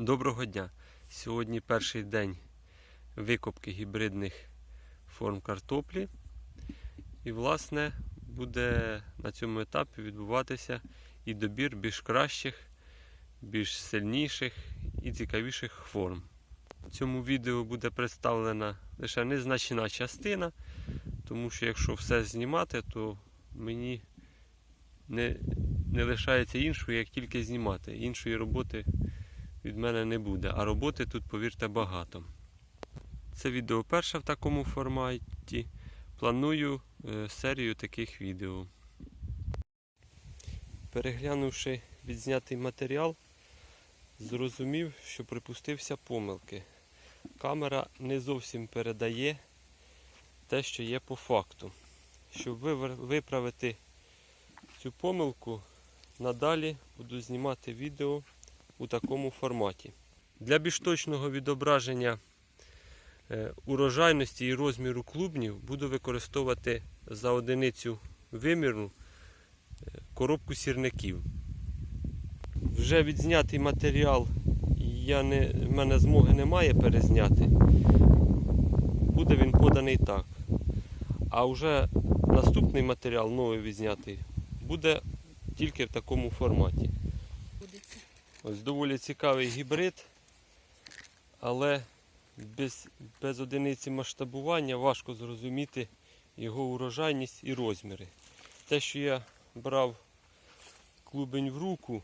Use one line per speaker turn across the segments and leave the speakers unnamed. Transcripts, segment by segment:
Доброго дня! Сьогодні перший день викопки гібридних форм картоплі. І, власне, буде на цьому етапі відбуватися і добір більш кращих, більш сильніших і цікавіших форм. В цьому відео буде представлена лише незначна частина, тому що якщо все знімати, то мені не, не лишається іншого, як тільки знімати. Іншої роботи від мене не буде. А роботи тут, повірте, багато. Це відео перше в такому форматі. Планую е, серію таких відео. Переглянувши відзнятий матеріал, зрозумів, що припустився помилки. Камера не зовсім передає те, що є по факту. Щоб виправити цю помилку, надалі буду знімати відео у такому форматі. Для більш точного відображення е, урожайності і розміру клубнів буду використовувати за одиницю виміру е, коробку сірників. Вже відзнятий матеріал я не, в мене змоги немає перезняти. Буде він поданий так. А вже наступний матеріал, новий відзнятий, буде тільки в такому форматі. Ось доволі цікавий гібрид, але без, без одиниці масштабування важко зрозуміти його урожайність і розміри. Те, що я брав клубень в руку,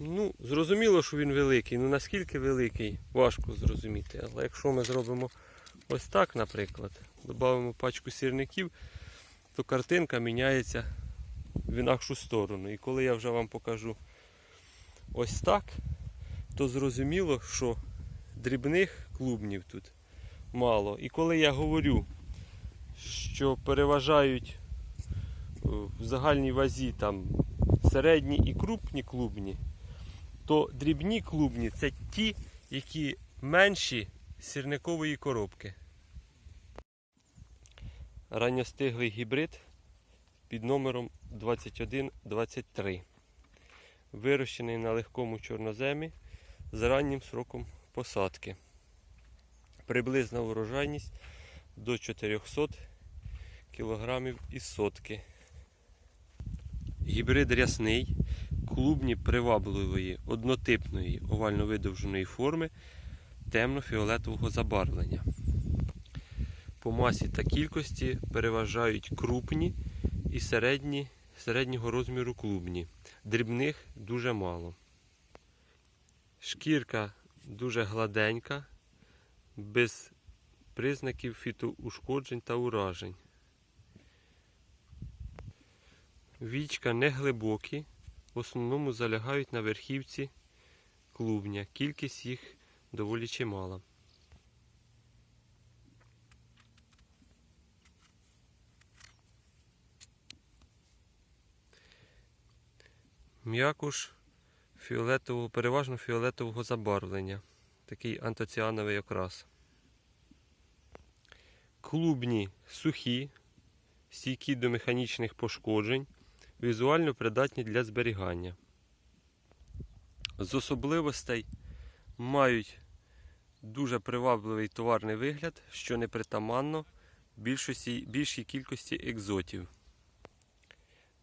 ну, зрозуміло, що він великий. Ну наскільки великий, важко зрозуміти. Але якщо ми зробимо ось так, наприклад, додамо пачку сірників, то картинка міняється в інакшу сторону. І коли я вже вам покажу ось так, то зрозуміло, що дрібних клубнів тут мало. І коли я говорю, що переважають е, в загальній вазі там середні і крупні клубні, то дрібні клубні це ті, які менші сірникової коробки. Ранньостиглий гібрид під номером 2123 вирощений на легкому чорноземі з раннім сроком посадки. Приблизна урожайність до 400 кг із сотки. Гібрид рясний, клубні привабливої однотипної овально видовженої форми темно-фіолетового забарвлення. По масі та кількості переважають крупні і середні, середнього розміру клубні. Дрібних дуже мало. Шкірка дуже гладенька, без признаків фітоушкоджень та уражень. Вічка не глибокі, в основному залягають на верхівці клубня. Кількість їх доволі чимала. М'якуш фіолетового, переважно фіолетового забарвлення. Такий антоціановий окрас. Клубні сухі, стійкі до механічних пошкоджень, візуально придатні для зберігання. З особливостей мають дуже привабливий товарний вигляд, що непритаманно більшій кількості екзотів.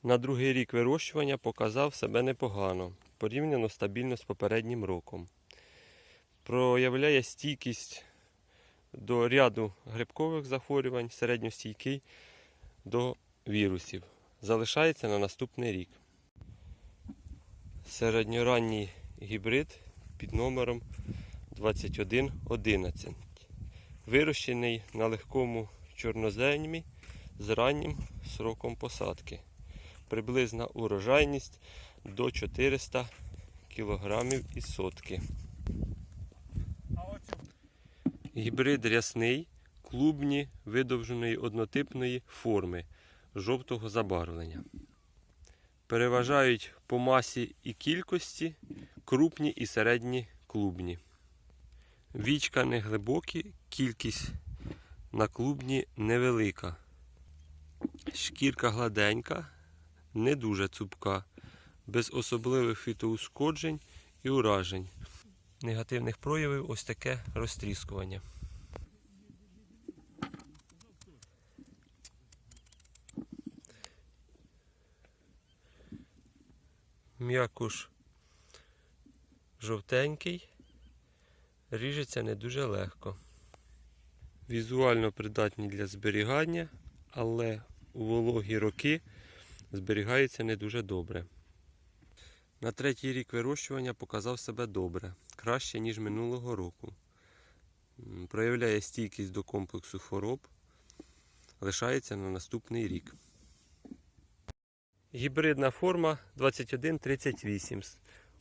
На другий рік вирощування показав себе непогано, порівняно стабільно з попереднім роком. Проявляє стійкість до ряду грибкових захворювань, середньостійкий до вірусів. Залишається на наступний рік. Середньоранній гібрид під номером 2111. Вирощений на легкому чорноземі з раннім сроком посадки. Приблизна урожайність до 400 кг із сотки. Гібрид рясний, клубні видовженої однотипної форми жовтого забарвлення. Переважають по масі і кількості крупні і середні клубні. Вічка не глибокі, кількість на клубні невелика. Шкірка гладенька, не дуже цупка, без особливих фітоушкоджень і уражень. Негативних проявів ось таке розтріскування. М'якуш жовтенький, ріжеться не дуже легко. Візуально придатні для зберігання, але у вологі роки зберігається не дуже добре. На третій рік вирощування показав себе добре, краще, ніж минулого року. Проявляє стійкість до комплексу хвороб, лишається на наступний рік. Гібридна форма 2138.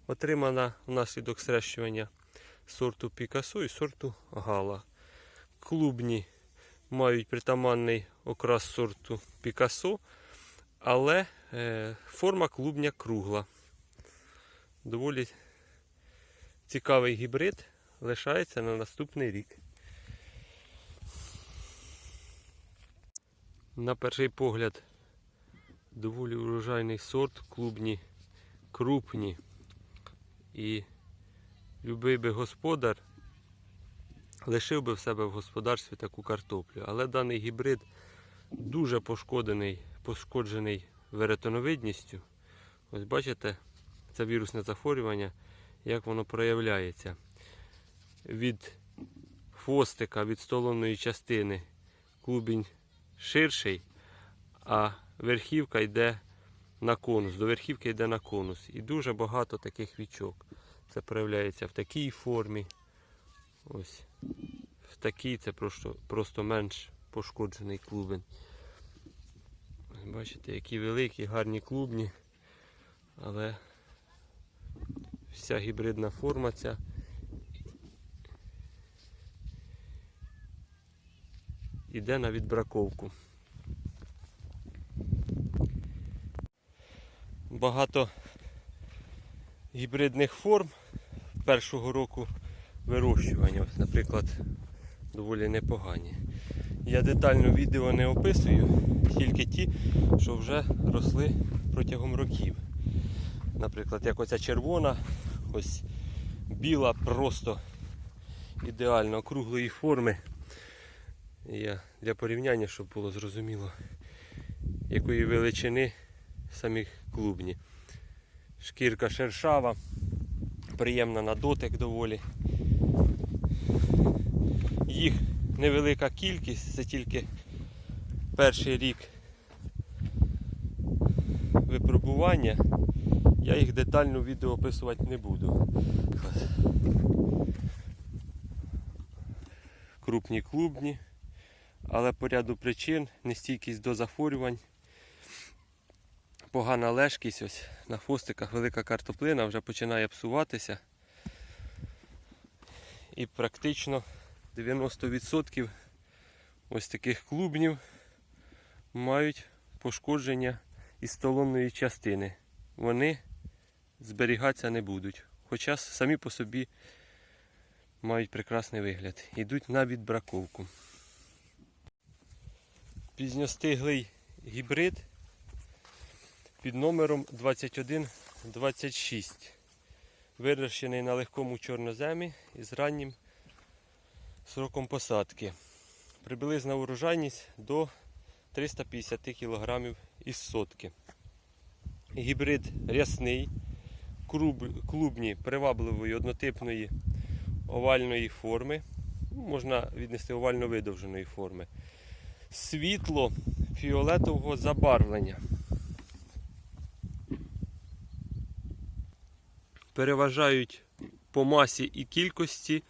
Отримана внаслідок срещування сорту Пікасо і сорту Гала. Клубні мають притаманний окрас сорту Пікасо, але е, форма клубня кругла. Доволі цікавий гібрид лишається на наступний рік. На перший погляд доволі урожайний сорт, клубні крупні. І любий би господар лишив би в себе в господарстві таку картоплю. Але даний гібрид дуже пошкоджений, пошкоджений веретоновидністю. Ось бачите, це вірусне захворювання, як воно проявляється. Від хвостика, від столовної частини клубінь ширший, а верхівка йде на конус. До верхівки йде на конус. І дуже багато таких вічок. Це проявляється в такій формі. Ось. В такій це просто, просто менш пошкоджений клубень. Бачите, які великі, гарні клубні. Але вся гібридна форма ця. Іде на відбраковку. Багато гібридних форм першого року вирощування. Наприклад, доволі непогані. Я детально відео не описую, тільки ті, що вже росли протягом років. Наприклад, як оця червона, ось біла, просто ідеально округлої форми. Я для порівняння, щоб було зрозуміло, якої величини самі клубні. Шкірка шершава, приємна на дотик доволі. Їх невелика кількість, це тільки перший рік випробування. Я їх детально відео описувати не буду. Крупні клубні, але по ряду причин нестійкість до захворювань, погана лежкість, ось на хвостиках велика картоплина вже починає псуватися. І практично 90% ось таких клубнів мають пошкодження із столонної частини. Вони зберігатися не будуть. Хоча самі по собі мають прекрасний вигляд. Йдуть на відбраковку. Пізньостиглий гібрид під номером 2126. Вирощений на легкому чорноземі із раннім сроком посадки. Приблизна урожайність до 350 кг із сотки. Гібрид рясний, клубні привабливої однотипної овальної форми. Ну, Можна віднести овально видовженої форми. Світло фіолетового забарвлення. Переважають по масі і кількості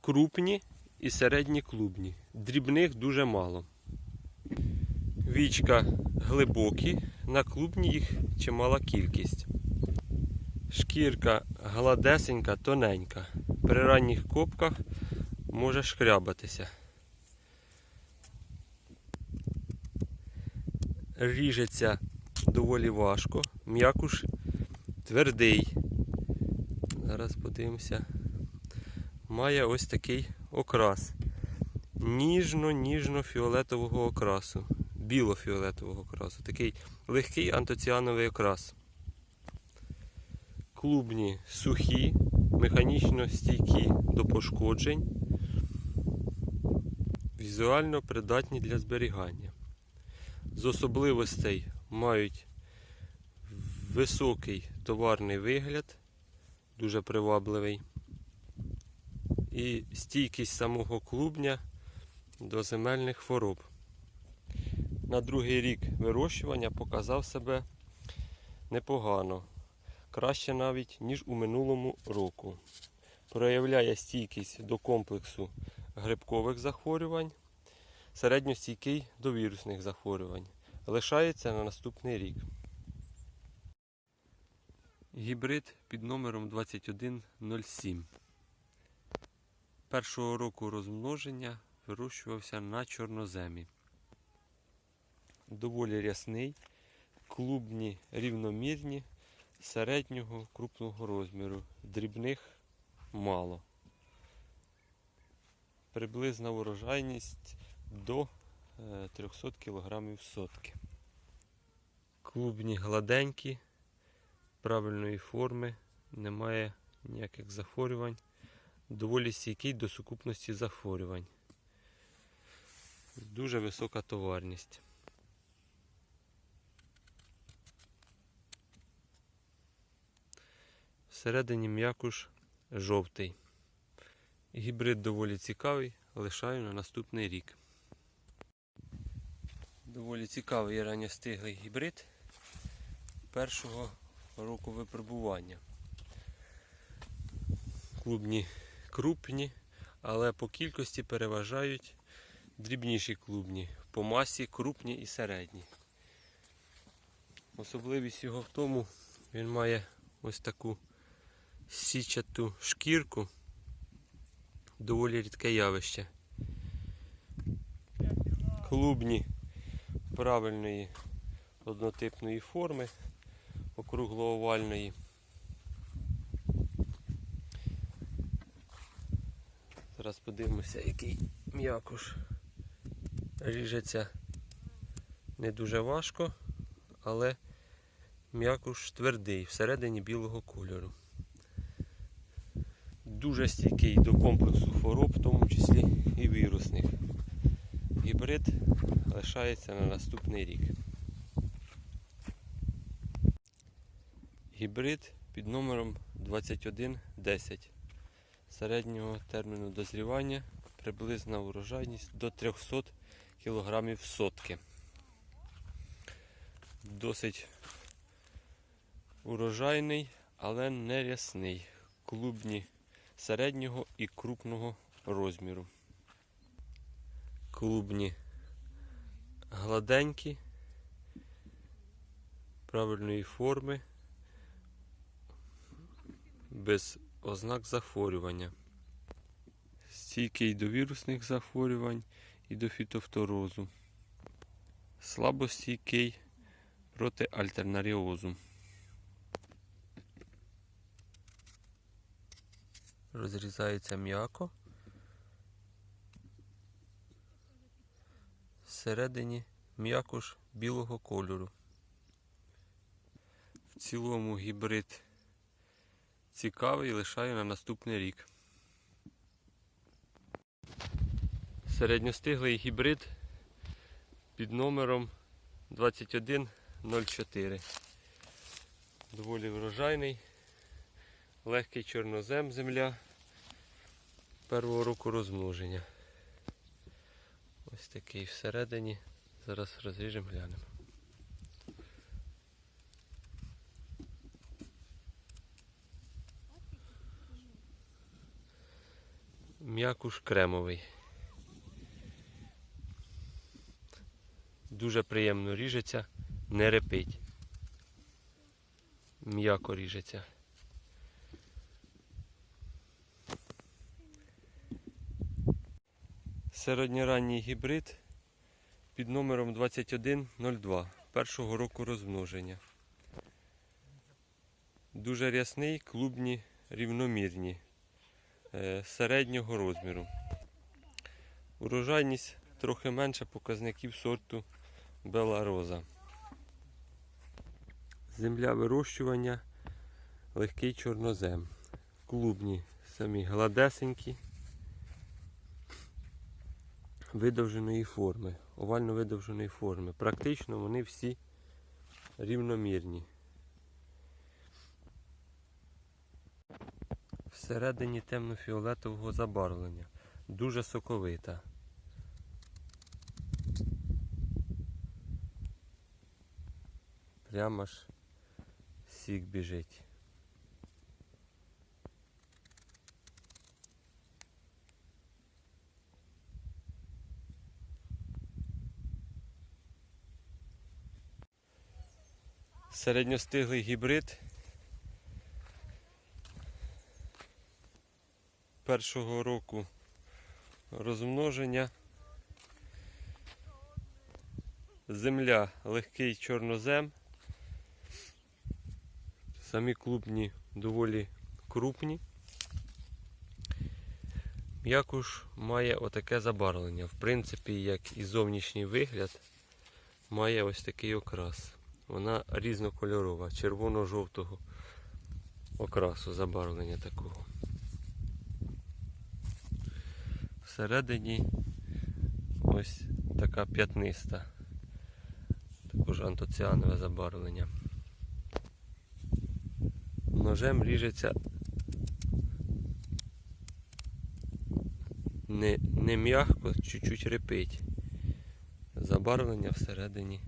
крупні і середні клубні. Дрібних дуже мало. Вічка глибокі, на клубні їх чимала кількість. Шкірка гладесенька, тоненька. При ранніх копках може шкрябатися. Ріжеться доволі важко, м'якуш твердий. Зараз подивимося. Має ось такий окрас. Ніжно-ніжно-фіолетового окрасу. Біло-фіолетового окрасу. Такий легкий антоціановий окрас. Клубні сухі, механічно стійкі до пошкоджень, візуально придатні для зберігання. З особливостей мають високий товарний вигляд, дуже привабливий, і стійкість самого клубня до земельних хвороб. На другий рік вирощування показав себе непогано, краще навіть, ніж у минулому року. Проявляє стійкість до комплексу грибкових захворювань, середньостійкий до вірусних захворювань. Лишається на наступний рік. Гібрид під номером 2107. Першого року розмноження вирощувався на чорноземі. Доволі рясний, клубні рівномірні, середнього крупного розміру, дрібних мало. Приблизна урожайність до е, 300 кг в сотки. Клубні гладенькі, правильної форми, немає ніяких захворювань, доволі стійкий до сукупності захворювань. Дуже висока товарність. Всередині м'якуш жовтий. Гібрид доволі цікавий, лишаю на наступний рік. Доволі цікавий ранньостиглий гібрид першого року випробування. Клубні крупні, але по кількості переважають дрібніші клубні, по масі крупні і середні. Особливість його в тому, він має ось таку січату шкірку, доволі рідке явище. Клубні правильної однотипної форми, округло-овальної. Зараз подивимося, який м'якуш ріжеться не дуже важко, але м'якуш твердий, всередині білого кольору. Дуже стійкий до комплексу хвороб, в тому числі і вірусних. Гібрид лишається на наступний рік. Гібрид під номером 2110. Середнього терміну дозрівання приблизна урожайність до 300 кг сотки. Досить урожайний, але не рясний. Клубні середнього і крупного розміру. Клубні гладенькі, правильної форми, без ознак захворювання. Стійкий до вірусних захворювань і до фітофторозу. Слабостійкий проти альтернаріозу. Розрізається м'яко. Всередині м'якуш білого кольору. В цілому гібрид цікавий, лишаю на наступний рік. Середньостиглий гібрид під номером 2104. Доволі врожайний, легкий чорнозем земля першого року розмноження. Ось такий всередині. Зараз розріжемо, глянемо. М'якуш кремовий. Дуже приємно ріжеться, не репить. М'яко ріжеться. Середньоранній гібрид під номером 2102 першого року розмноження. Дуже рясний, клубні, рівномірні, середнього розміру. Урожайність трохи менше показників сорту Белароза. Земля вирощування легкий чорнозем. Клубні самі гладесенькі, видовженої форми, овально видовженої форми. Практично вони всі рівномірні. Всередині темно-фіолетового забарвлення. Дуже соковита. Прямо ж сік біжить. Середньостиглий гібрид першого року розмноження. Земля легкий чорнозем. Самі клубні доволі крупні. М'якуш має отаке забарвлення. В принципі, як і зовнішній вигляд, має ось такий окрас. Вона різнокольорова, червоно-жовтого окрасу забарвлення такого. Всередині ось така п'ятниста. Також антоціанове забарвлення. Ножем ріжеться не, не м'яко, чуть-чуть репить. Забарвлення всередині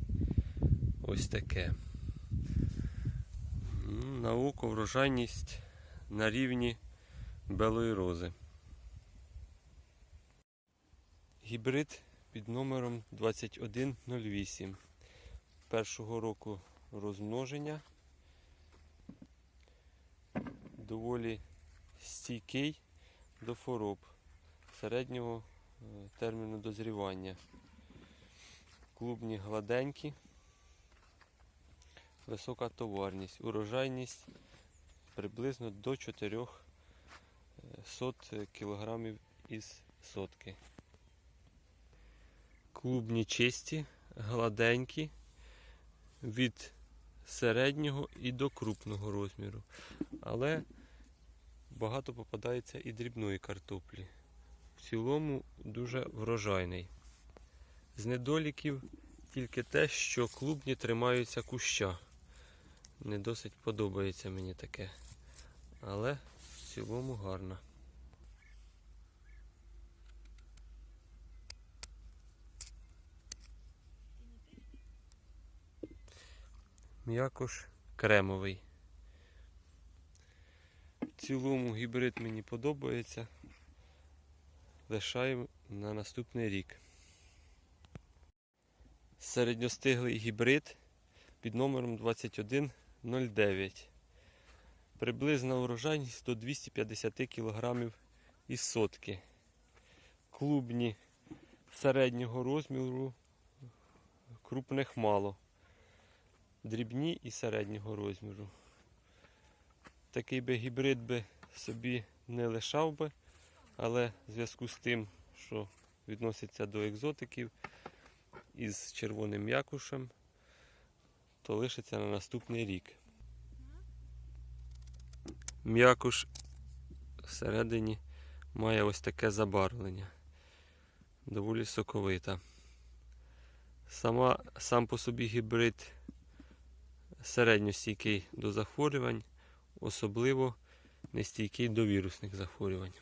ось таке. М, На око врожайність на рівні белої рози. Гібрид під номером 2108 першого року розмноження. Доволі стійкий до хвороб середнього е, терміну дозрівання. Клубні гладенькі, висока товарність, урожайність приблизно до 400 кг із сотки. Клубні чисті, гладенькі, від середнього і до крупного розміру. Але багато попадається і дрібної картоплі. В цілому дуже врожайний. З недоліків тільки те, що клубні тримаються куща. Не досить подобається мені таке. Але в цілому гарно. М'якош кремовий. В цілому гібрид мені подобається. Лишаю на наступний рік. Середньостиглий гібрид під номером 2109. Приблизна урожайність до 250 кг із сотки. Клубні середнього розміру, крупних мало. Дрібні і середнього розміру. Такий би гібрид би собі не лишав би, але в зв'язку з тим, що відноситься до екзотиків із червоним м'якушем, то лишиться на наступний рік. М'якуш всередині має ось таке забарвлення. Доволі соковита. Сама, сам по собі гібрид середньостійкий до захворювань, особливо нестійкий до вірусних захворювань.